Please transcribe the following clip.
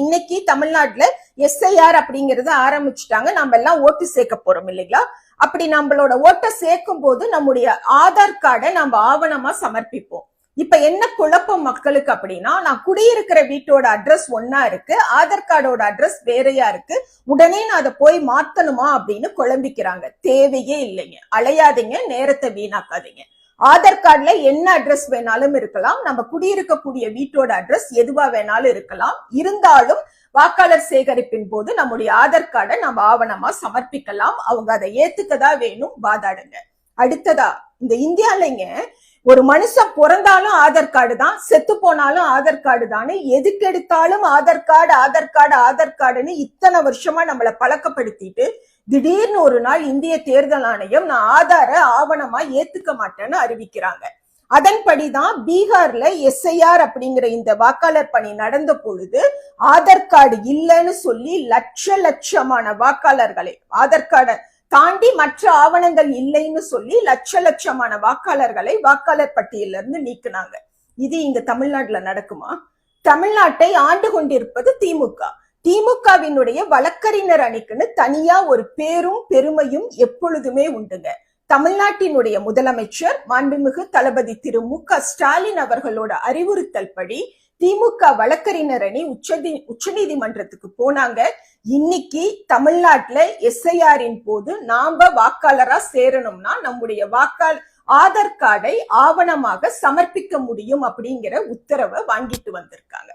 இன்னைக்கு தமிழ்நாட்டுல எஸ்ஐஆர் அப்படிங்கறத ஆரம்பிச்சுட்டாங்க. நம்ம எல்லாம் ஓட்டு சேர்க்க போறோம் இல்லைங்களா? அப்படி நம்மளோட ஓட்டை சேர்க்கும் போது நம்முடைய ஆதார் கார்டை நம்ம ஆவணமா சமர்ப்பிப்போம். இப்ப என்ன குழப்பம் மக்களுக்கு அப்படின்னா நான் குடியிருக்கிற வீட்டோட அட்ரஸ் ஒன்னா இருக்கு ஆதார் கார்டோட அட்ரஸ் வேறையா இருக்கு உடனே நான் அதை போய் மாத்தணுமா அப்படின்னு குழம்பிக்கிறாங்க. தேவையே இல்லைங்க. அலையாதீங்க நேரத்தை வீணாக்காதீங்க. ஆதார் கார்டுல என்ன அட்ரஸ் வேணாலும் இருக்கலாம். நம்ம குடியிருக்கக்கூடிய வீட்டோட அட்ரஸ் எதுவா வேணாலும் இருக்கலாம். இருந்தாலும் வாக்காளர் சேகரிப்பின் போது நம்முடைய ஆதார் கார்டை நம்ம ஆவணமா சமர்ப்பிக்கலாம். அவங்க அதை ஏத்துக்கதா வேணும்? வாதாடுங்க. அடுத்ததா இந்த இந்தியாலைங்க ஒரு மனுஷன் பிறந்தாலும் ஆதார் கார்டு தான் செத்து போனாலும் ஆதார் கார்டு தானே. எதுக்கு எடுத்தாலும் ஆதார் கார்டு ஆதார் கார்டு ஆதார் கார்டுன்னு இத்தனை வருஷமா நம்மளை பழக்கப்படுத்திட்டு திடீர்னு ஒரு நாள் இந்திய தேர்தல் ஆணையம் நான் ஆதார ஆவணமா ஏத்துக்க மாட்டேன்னு அறிவிக்கிறாங்க. அதன்படிதான் பீகார்ல எஸ்ஐஆர் அப்படிங்கிற இந்த வாக்காளர் பணி நடந்த பொழுது ஆதார் கார்டு இல்லைன்னு சொல்லி லட்ச லட்சமான வாக்காளர்களை ஆதார் கார்டை தாண்டி மற்ற ஆவணங்கள் இல்லைன்னு சொல்லி லட்ச லட்சமான வாக்காளர்களை வாக்காளர் பட்டியல இருந்து நீக்குனாங்க. இது இங்க தமிழ்நாட்டுல நடக்குமா? தமிழ்நாட்டை ஆண்டு கொண்டிருப்பது திமுக. திமுகவினுடைய வழக்கறிஞர் அணிக்குன்னு தனியா ஒரு பேரும் பெருமையும் எப்பொழுதுமே உண்டுங்க. தமிழ்நாட்டினுடைய முதலமைச்சர் மாண்புமிகு தளபதி திரு மு க ஸ்டாலின் அவர்களோட அறிவுறுத்தல் படி திமுக வழக்கறிஞர் அணி உச்ச உச்சநீதிமன்றத்துக்கு போனாங்க. இன்னைக்கு தமிழ்நாட்டுல எஸ்ஐஆரின் போது நாம வாக்காளரா சேரணும்னா நம்முடைய வாக்காளர் ஆதார் கார்டை ஆவணமாக சமர்ப்பிக்க முடியும் அப்படிங்கிற உத்தரவை வாங்கிட்டு வந்திருக்காங்க.